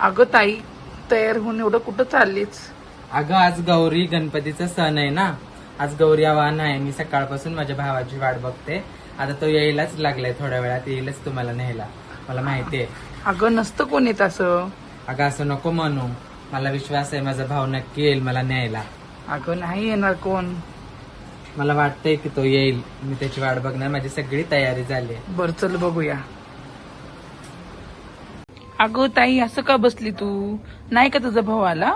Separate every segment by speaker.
Speaker 1: अगं ताई तयार होऊन एवढं कुठं चाललीच?
Speaker 2: अगं आज गौरी गणपतीचा सण आहे ना? आज गौरी आव्हान आहे मी सकाळपासून माझ्या भावाची वाट बघते. आता तो यायलाच लागलाय थोड्या वेळात येईलच तुम्हाला न्यायला. मला माहिती आहे.
Speaker 1: अगं नसतं कोण येत असं.
Speaker 2: अगं असं नको म्हणू. मला विश्वास आहे माझा भाऊ नक्की येईल मला न्यायला.
Speaker 1: अगं नाही येणार कोण?
Speaker 2: मला वाटतंय की तो येईल. मी त्याची वाट बघणार माझी सगळी तयारी झाली आहे.
Speaker 1: बर चल बघूया. अगं ताई असं का बसली तू? नाही का तुझा भाऊ आला?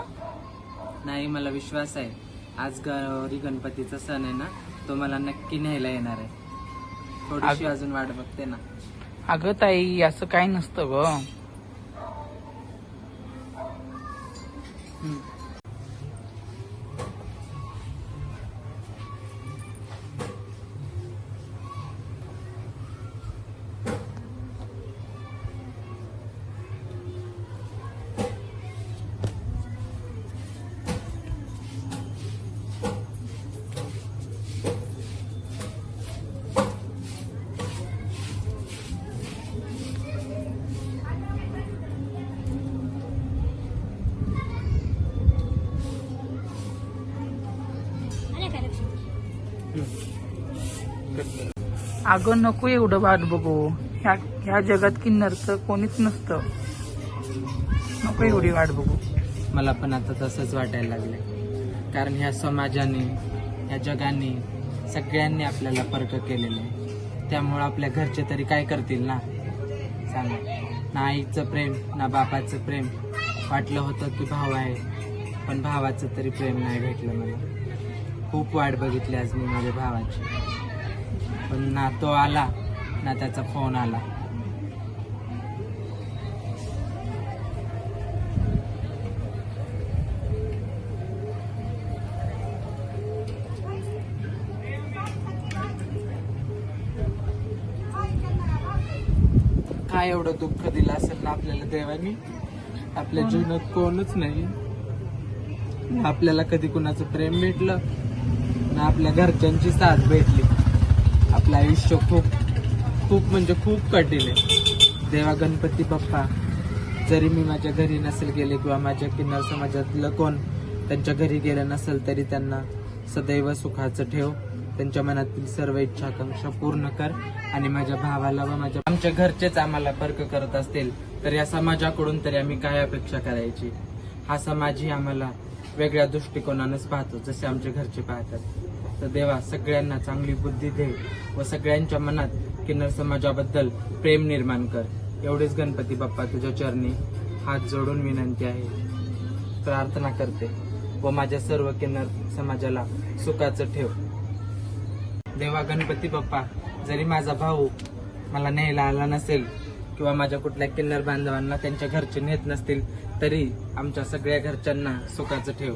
Speaker 2: नाही मला विश्वास आहे. आज गौरी गणपतीचा सण आहे ना तो मला नक्की न्यायला येणार आहे. थोडीशी अजून वाट बघते ना.
Speaker 1: अगं ताई असं काही नसतं ग. अगं नको एवढं वाट बघू. ह्या ह्या जगात किन्नरचं कोणीच नसतं. नको एवढी वाट बघू.
Speaker 2: मला पण आता तसंच वाटायला लागलंय. कारण ह्या समाजाने ह्या जगाने सगळ्यांनी आपल्याला परक केलेलं आहे. त्यामुळं आपल्या घरचे तरी काय करतील ना? सांगा. ना आईचं प्रेम ना बापाचं प्रेम. वाटलं होतं की भाव आहे पण भावाचं तरी प्रेम नाही भेटलं मला. खूप वाट बघितली आज मी माझ्या भावाची. पण ना तो आला ना त्याचा फोन आला. काय एवढं दुःख दिलं असेल ना आपल्याला देवानी? आपल्या जीवनात कोणच नाही. आपल्याला कधी कुणाचं प्रेम भेटलं ना आपल्या घरच्यांची साथ भेटली. आपलं आयुष्य खूप खूप म्हणजे खूप कठीण आहे. देवा गणपती बाप्पा जरी मी माझ्या घरी नसेल गेले किंवा माझ्या किन्नर समाजातलं कोण त्यांच्या घरी गेलं नसेल तरी त्यांना सदैव सुखाचं ठेव. त्यांच्या मनातील सर्व इच्छा आकांक्षा पूर्ण कर आणि माझ्या भावाला व माझ्या आमच्या घरचेच आम्हाला फरक करत असतील तर या समाजाकडून तरी आम्ही काय अपेक्षा करायची? हा समाजही आम्हाला वेगळ्या दृष्टिकोनानेच पाहतो जसे आमचे घरचे पाहतात. तर देवा सगळ्यांना चांगली बुद्धी दे व सगळ्यांच्या मनात किन्नर समाजाबद्दल प्रेम निर्माण कर. एवढेच गणपती बाप्पा तुझ्या चरणी हात जोडून विनंती आहे. प्रार्थना करते व माझ्या सर्व किन्नर समाजाला सुखाचं ठेव. देवा गणपती बाप्पा जरी माझा भाऊ मला न्यायला आला नसेल किंवा माझ्या कुठल्या किन्नर बांधवांना त्यांच्या घरचे नेत नसतील तरी आमच्या सगळ्या घरच्यांना सुखाचं ठेव.